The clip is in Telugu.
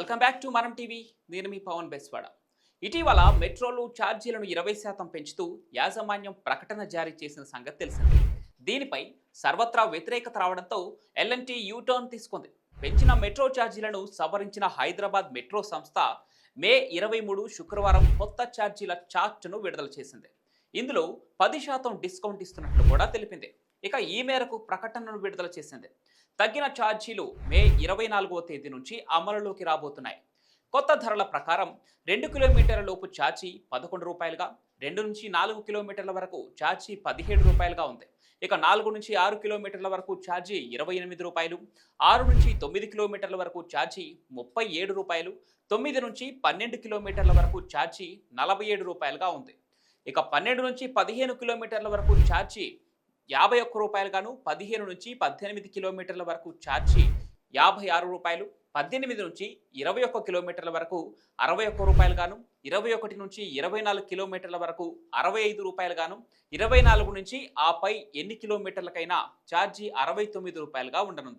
Welcome back to Manam TV నేను మీ పవన్ బెస్వాడ. ఇటీవల మెట్రోలు ఛార్జీలను ఇరవై శాతం పెంచుతూ యాజమాన్యం ప్రకటన జారీ చేసిన సంగతి తెలిసిందే. దీనిపై సర్వత్రా వ్యతిరేకత రావడంతో ఎల్ఎన్టీ యూటర్న్ తీసుకుంది. పెంచిన మెట్రో ఛార్జీలను సవరించిన హైదరాబాద్ మెట్రో సంస్థ మే ఇరవై మూడు శుక్రవారం కొత్త ఛార్జీల చార్ట్ను విడుదల చేసింది. ఇందులో పది శాతం డిస్కౌంట్ ఇస్తున్నట్లు కూడా తెలిపింది. ఇక ఈ మేరకు ప్రకటనను విడుదల చేసింది. తగ్గిన ఛార్జీలు మే ఇరవై నాలుగవ తేదీ నుంచి అమలులోకి రాబోతున్నాయి. కొత్త ధరల ప్రకారం రెండు కిలోమీటర్ల లోపు ఛార్జీ పదకొండు రూపాయలుగా రెండు నుంచి నాలుగు కిలోమీటర్ల వరకు ఛార్జీ పదిహేడు రూపాయలుగా ఉంది. ఇక నాలుగు నుంచి ఆరు కిలోమీటర్ల వరకు ఛార్జీ ఇరవై ఎనిమిది రూపాయలు ఆరు నుంచి తొమ్మిది కిలోమీటర్ల వరకు ఛార్జీ ముప్పై ఏడు రూపాయలు తొమ్మిది నుంచి పన్నెండు కిలోమీటర్ల వరకు ఛార్జీ నలభై ఏడు రూపాయలుగా ఉంది. ఇక పన్నెండు నుంచి పదిహేను కిలోమీటర్ల వరకు ఛార్జీ యాభై ఒక్క రూపాయలుగాను పదిహేను నుంచి పద్దెనిమిది కిలోమీటర్ల వరకు ఛార్జీ యాభై ఆరు రూపాయలు పద్దెనిమిది నుంచి ఇరవై ఒక్క కిలోమీటర్ల వరకు అరవై ఒక్క రూపాయలుగాను ఇరవై ఒకటి నుంచి ఇరవై నాలుగు కిలోమీటర్ల వరకు అరవై ఐదు రూపాయలుగాను ఇరవై నాలుగు నుంచి ఆపై ఎన్ని కిలోమీటర్లకైనా ఛార్జీ అరవై తొమ్మిది రూపాయలుగా ఉండనుంది.